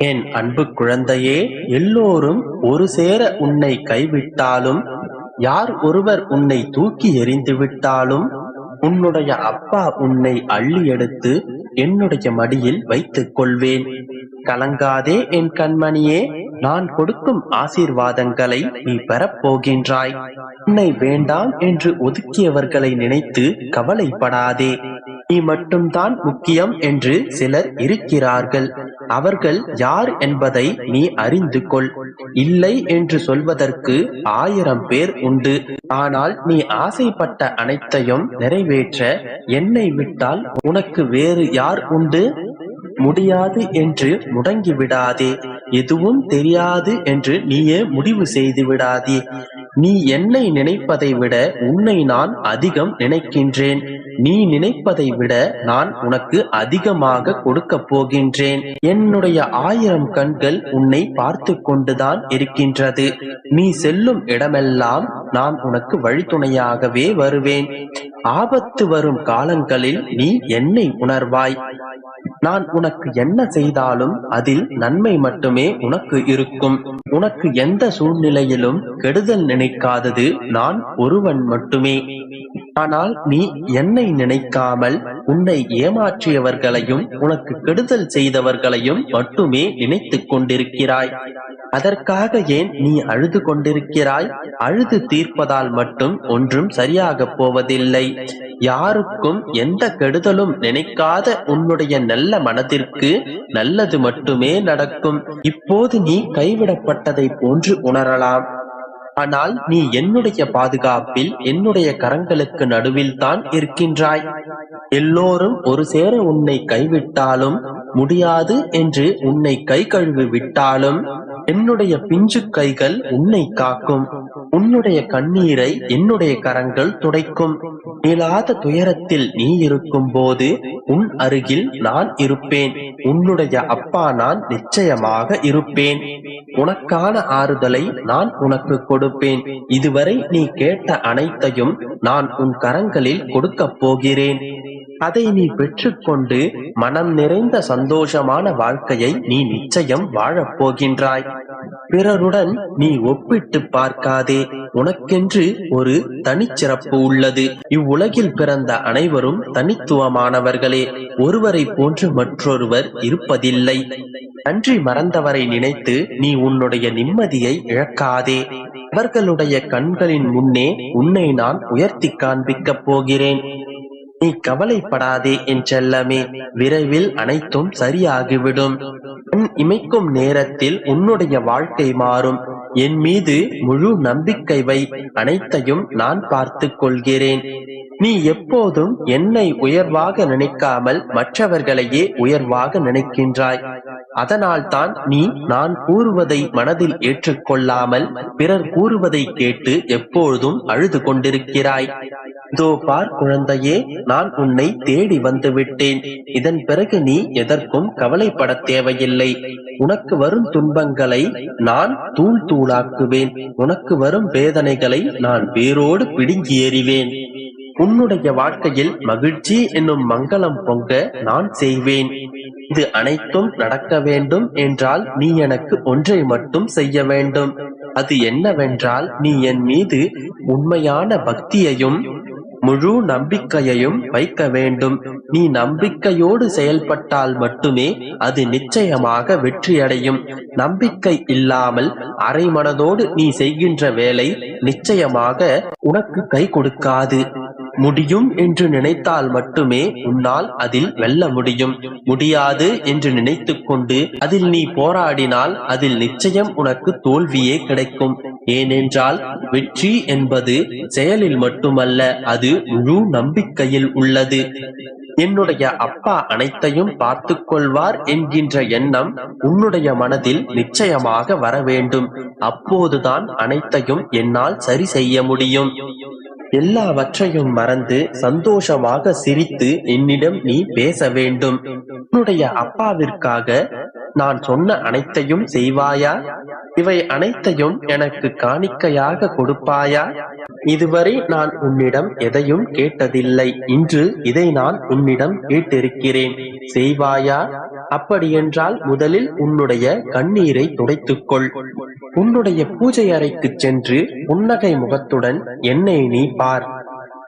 என் அன்பு குழந்தையே எல்லோரும் ஒரு சேர உன்னை கைவிட்டாலும் யார் ஒருவர் உன்னை தூக்கி எறிந்து விட்டாலும் உன்னுடைய அப்பா உன்னை அள்ளி எடுத்து என்னுடைய மடியில் வைத்துக் கொள்வேன். கலங்காதே என் கண்மணியே நான் கொடுக்கும் ஆசீர்வாதங்களை நீ பெறப்போகின்றாய் உன்னை வேண்டாம் என்று ஒதுக்கியவர்களை நினைத்து கவலைப்படாதே. நீ மட்டும்தான் முக்கியம் என்று சிலர் இருக்கிறார்கள். அவர்கள் யார் என்பதை நீ அறிந்து கொள் இல்லை என்று சொல்வதற்கு ஆயிரம் பேர் உண்டு. ஆனால் நீ ஆசைப்பட்ட அனைத்தையும் நிறைவேற்ற என்னை விட்டால் உனக்கு வேறு யார் உண்டு? முடியாது என்று முடங்கி விடாதே எதுவும் தெரியாது என்று நீயே முடிவு செய்து விடாதே நீ என்னை நினைப்பதை விட உன்னை நான் அதிகம் நினைக்கின்றேன். நீ நினைப்பதை விட நான் உனக்கு அதிகமாக கொடுக்க போகின்றேன். என்னுடைய ஆயிரம் கண்கள் உன்னை பார்த்து கொண்டுதான் இருக்கின்றது. நீ செல்லும் இடமெல்லாம் நான் உனக்கு வழித்துணையாகவே வருவேன். ஆபத்து வரும் காலங்களில் நீ என்னை உணர்வாய். நான் உனக்கு என்ன செய்தாலும் அதில் நன்மை மட்டுமே உனக்கு இருக்கும். உனக்கு எந்த சூழ்நிலையிலும் கெடுதல் நினைக்காதது நான் ஒருவன் மட்டுமே. ஆனால் நீ என்னை நினைக்காமல் உன்னை ஏமாற்றியவர்களையும் உனக்கு கெடுதல் செய்தவர்களையும் மட்டுமே நினைத்துக் கொண்டிருக்கிறாய். அதற்காக ஏன் நீ அழுது கொண்டிருக்கிறாய்? அழுது தீர்ப்பதால் மட்டும் ஒன்றும் சரியாக போவதில்லை. யாருக்கும் எந்த கெடுதலும் நினைக்காத உன்னுடைய நல்ல மனதிற்கு நல்லது மட்டுமே நடக்கும். இப்போது நீ கைவிடப்பட்டதை போன்று உணரலாம். ஆனால் நீ என்னுடைய பாதுகாப்பில் என்னுடைய கரங்களுக்கு நடுவில் தான் இருக்கின்றாய். எல்லோரும் ஒரு சேர உன்னை கைவிட்டாலும் முடியாது என்று உன்னை கை கழுவி விட்டாலும் என்னுடைய பிஞ்சு கைகள் உன்னை காக்கும். உன்னுடைய கண்ணீரை என்னுடைய கரங்கள் துடைக்கும். இயலாத துயரத்தில் நீ இருக்கும் போது உன் அருகில் நான் இருப்பேன். உன்னுடைய அப்பா நான் நிச்சயமாக இருப்பேன். உனக்கான ஆறுதலை நான் உனக்கு கொடுப்பேன். இதுவரை நீ கேட்ட அனைத்தையும் நான் உன் கரங்களில் கொடுக்கப் போகிறேன். அதை நீ பெற்றுக்கொண்டு மனம் நிறைந்த சந்தோஷமான வாழ்க்கையை நீ நிச்சயம் வாழப் போகின்றாய் பிறருடன் நீ ஒப்பிட்டு பார்க்காதே உனக்கென்று ஒரு தனிச்சிறப்பு உள்ளது. இவ்வுலகில் பிறந்த அனைவரும் தனித்துவமானவர்களே ஒருவரை போன்று மற்றொருவர் இருப்பதில்லை. நன்றி மறந்தவரை நினைத்து நீ உன்னுடைய நிம்மதியை இழக்காதே. அவர்களுடைய கண்களின் முன்னே உன்னை நான் உயர்த்தி காண்பிக்கப் போகிறேன். நீ கவலைப்படாதே என் செல்லமே விரைவில் அனைத்தும் சரியாகிவிடும். கண் இமைக்கும் நேரத்தில் உன்னுடைய வாழ்க்கை மாறும். என் மீது முழு நம்பிக்கை வை அனைத்தையும் நான் பார்த்துக் கொள்கிறேன். நீ எப்போதும் என்னை உயர்வாக நினைக்காமல் மற்றவர்களையே உயர்வாக நினைக்கின்றாய். அதனால்தான் நீ நான் கூறுவதை மனதில் ஏற்றுக்கொள்ளாமல் பிறர் கூறுவதை கேட்டு எப்பொழுதும் அழுது கொண்டிருக்கிறாய். இதோ பார் குழந்தையே நான் உன்னை தேடி வந்து விட்டேன் இதன் பிறகு நீ எதற்கும் கவலைப்பட தேவையில்லை. உனக்கு வரும் துன்பங்களை நான் தூள் தூளாக்குவேன். உனக்கு வரும் வேதனைகளை நான் வேரோடு பிடுங்கி எறிவேன். உன்னுடைய வாழ்க்கையில் மகிழ்ச்சி என்னும் மங்களம் பொங்க நான் செய்வேன். இது அனைத்தும் நடக்க வேண்டும் என்றால் நீ எனக்கு ஒன்றை மட்டும் செய்ய வேண்டும். அது என்னவென்றால் நீ என் மீது உண்மையான பக்தியையும் முழு நம்பிக்கையையும் வைக்க வேண்டும். நீ நம்பிக்கையோடு செயல்பட்டால் மட்டுமே அது நிச்சயமாக வெற்றியடையும். நம்பிக்கை இல்லாமல் அரைமனதோடு நீ செய்கின்ற வேலை நிச்சயமாக உனக்கு கை கொடுக்காது. முடியும் என்று நினைத்தால் மட்டுமே உன்னால் அதில் வெல்ல முடியும். முடியாது என்று நினைத்துக் கொண்டு அதில் நீ போராடினால் அதில் நிச்சயம் உனக்கு தோல்வியே கிடைக்கும். ஏனென்றால் வெற்றி என்பது செயலில் மட்டுமல்ல அது முழு நம்பிக்கையில் உள்ளது. என்னுடைய அப்பா அனைத்தையும் பார்த்து கொள்வார் என்கின்ற எண்ணம் உன்னுடைய மனதில் நிச்சயமாக வர வேண்டும். அப்போதுதான் அனைத்தையும் என்னால் சரி செய்ய முடியும். எல்லாவற்றையும் மறந்து சந்தோஷமாக சிரித்து என்னிடம் நீ பேச வேண்டும். உன்னுடைய அப்பாவிற்காக நான் சொன்ன அனைத்தையும் செய்வாயா? இவை அனைத்தையும் எனக்கு காணிக்கையாக கொடுப்பாயா? இதுவரை நான் உன்னிடம் எதையும் கேட்டதில்லை. இன்று இதை நான் உன்னிடம் கேட்டிருக்கிறேன். செய்வாயா? அப்படியென்றால் முதலில் உன்னுடைய கண்ணீரை துடைத்துக்கொள். உன்னுடைய பூஜை அறைக்கு சென்று புன்னகை முகத்துடன் என்னை நீ பார்.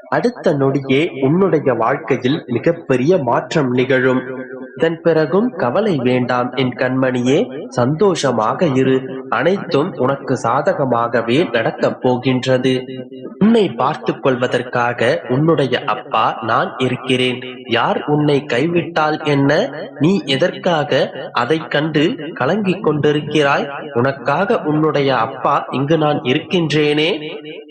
அடுத்த நொடியே உன்னுடைய வாழ்க்கையில் மிகப்பெரிய மாற்றம் நிகழும். இதன் பிறகும் கவலை வேண்டாம் என் கண்மணியே சந்தோஷமாக இரு. அனைத்தும் உனக்கு சாதகமாகவே நடக்கப் போகின்றது. உன்னை பார்த்துக் கொள்வதற்காக உன்னுடைய அப்பா நான் இருக்கிறேன். யார் உன்னை கைவிட்டால் என்ன? நீ எதற்காக அதைக் கண்டு கலங்கிக் கொண்டிருக்கிறாய்? உனக்காக உன்னுடைய அப்பா இங்கு நான் இருக்கின்றேனே.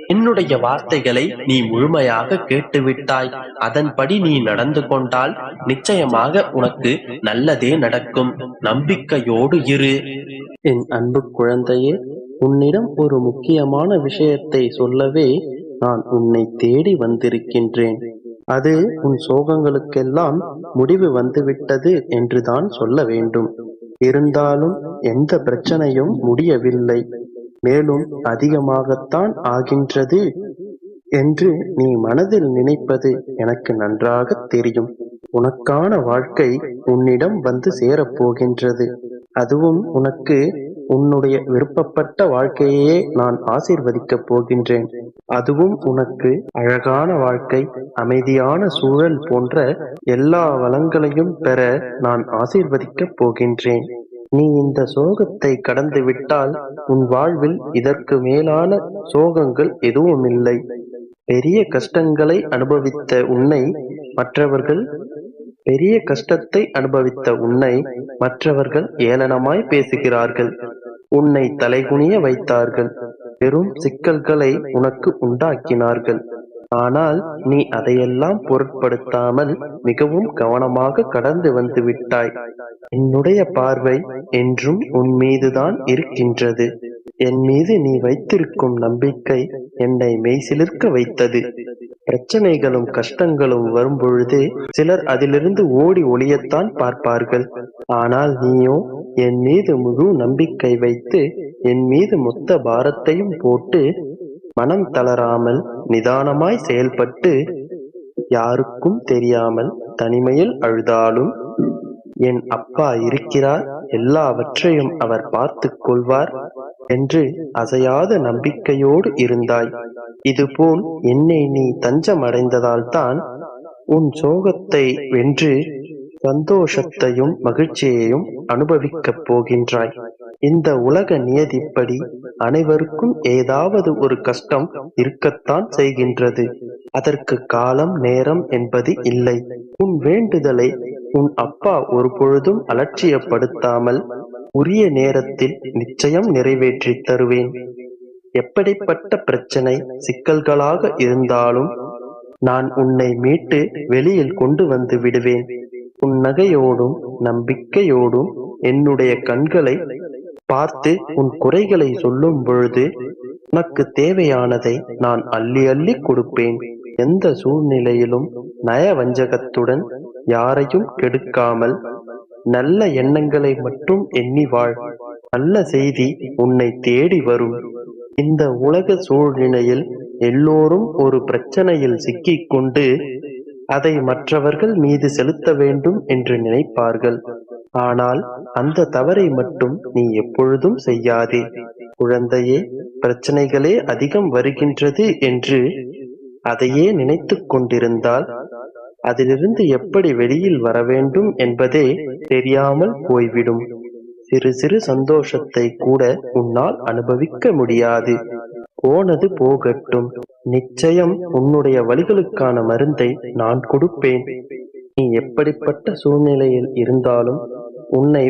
என்னுடைய வார்த்தைகளை நீ முழுமையாக கேட்டுவிட்டாய். அதன்படி நீ நடந்து கொண்டால் நிச்சயமாக உனக்கு நல்லதே நடக்கும். நம்பிக்கையோடு இரு. என் அன்பு குழந்தையே உன்னிடம் ஒரு முக்கியமான விஷயத்தை சொல்லவே நான் உன்னை தேடி வந்திருக்கின்றேன். அது உன் சோகங்களுக்கெல்லாம் முடிவு வந்துவிட்டது என்றுதான் சொல்ல வேண்டும். இருந்தாலும் எந்த பிரச்சனையும் முடியவில்லை. மேலும் அதிகமாகத்தான் ஆகின்றது என்று நீ மனதில் நினைப்பது எனக்கு நன்றாக தெரியும். உனக்கான வாழ்க்கை உன்னிடம் வந்து சேரப்போகின்றது அதுவும் உனக்கு உன்னுடைய விருப்பப்பட்ட வாழ்க்கையே நான் ஆசீர்வதிக்கப் போகின்றேன். அதுவும் உனக்கு அழகான வாழ்க்கை அமைதியான சூழல் போன்ற எல்லா வளங்களையும் பெற நான் ஆசீர்வதிக்கப் போகின்றேன். நீ இந்த சோகத்தை கடந்து விட்டால் உன் வாழ்வில் இதற்கு மேலான சோகங்கள் எதுவும் இல்லை பெரிய கஷ்டங்களை அனுபவித்த உன்னை மற்றவர்கள் பெரிய கஷ்டத்தை அனுபவித்த உன்னை மற்றவர்கள் ஏளனமாய் பேசுகிறார்கள். உன்னை தலைகுனிய வைத்தார்கள். பெரும் சிக்கல்களை உனக்கு உண்டாக்கினார்கள். ஆனால் நீ அதையெல்லாம் பொருட்படுத்தாமல் மிகவும் கவனமாக கடந்து வந்து விட்டாய். என்னுடைய பார்வை என்றும் உன் மீதுதான் இருக்கின்றது. என் மீது நீ வைத்திருக்கும் நம்பிக்கை என்னை மெய்சிலிர்க்க வைத்தது. பிரச்சனைகளும் கஷ்டங்களும் வரும்பொழுது சிலர் அதிலிருந்து ஓடி ஒளியத்தான் பார்ப்பார்கள். ஆனால் நீயோ என் மீது முழு நம்பிக்கை வைத்து என் மீது மொத்த பாரத்தையும் போட்டு மனம் தளராமல் நிதானமாய் செயல்பட்டு யாருக்கும் தெரியாமல் தனிமையில் அழுதாலும் என் அப்பா இருக்கிறார் எல்லாவற்றையும் அவர் பார்த்துக் கொள்வார் என்று அசையாத நம்பிக்கையோடு இருந்தாய். இதுபோல் என்னை நீ தஞ்சம் அடைந்ததால்தான் உன் சோகத்தை வென்று சந்தோஷத்தையும் மகிழ்ச்சியையும் அனுபவிக்கப் போகின்றாய். இந்த உலக நியதிப்படி அனைவருக்கும் ஏதாவது ஒரு கஷ்டம் இருக்கத்தான் செய்கின்றது. அதற்கு காலம் நேரம் என்பது இல்லை. உன் வேண்டுதலை உன் அப்பா ஒரு பொழுதும் அலட்சியப்படுத்தாமல் உரிய நேரத்தில் நிச்சயம் நிறைவேற்றித் தருவேன். எப்படிப்பட்ட பிரச்சனை சிக்கல்களாக இருந்தாலும் நான் உன்னை மீட்டு வெளியில் கொண்டு வந்து விடுவேன். புன்னகையோடும் நம்பிக்கையோடும் என்னுடைய கண்களை பார்த்து உன் குறைகளை சொல்லும் பொழுது உனக்கு தேவையானதை நான் அள்ளி அள்ளி கொடுப்பேன். எந்த சூழ்நிலையிலும் நயவஞ்சகத்துடன் யாரையும் கெடுக்காமல் நல்ல எண்ணங்களை மட்டும் எண்ணி வாழ். நல்ல செய்தி உன்னை தேடி வரும். இந்த உலக சூழ்நிலையில் எல்லோரும் ஒரு பிரச்சனையில் சிக்கிக்கொண்டு அதை மற்றவர்கள் மீது செலுத்த வேண்டும் என்று நினைப்பார்கள். ஆனால் அந்த தவறை மட்டும் நீ எப்பொழுதும் செய்யாதே. குழந்தையே பிரச்சனைகளே அதிகம் வருகின்றது என்று அதையே நினைத்து கொண்டிருந்தால் அதிலிருந்து எப்படி வெளியில் வர வேண்டும் என்பதே தெரியாமல் போய்விடும். சிறு சிறு சந்தோஷத்தை கூட உன்னால் அனுபவிக்க முடியாது. போனது போகட்டும். நிச்சயம் உன்னுடைய வழிகளுக்கான மருந்தை நான் கொடுப்பேன். நீ எப்படிப்பட்ட சூழ்நிலையில் இருந்தாலும் உன்னை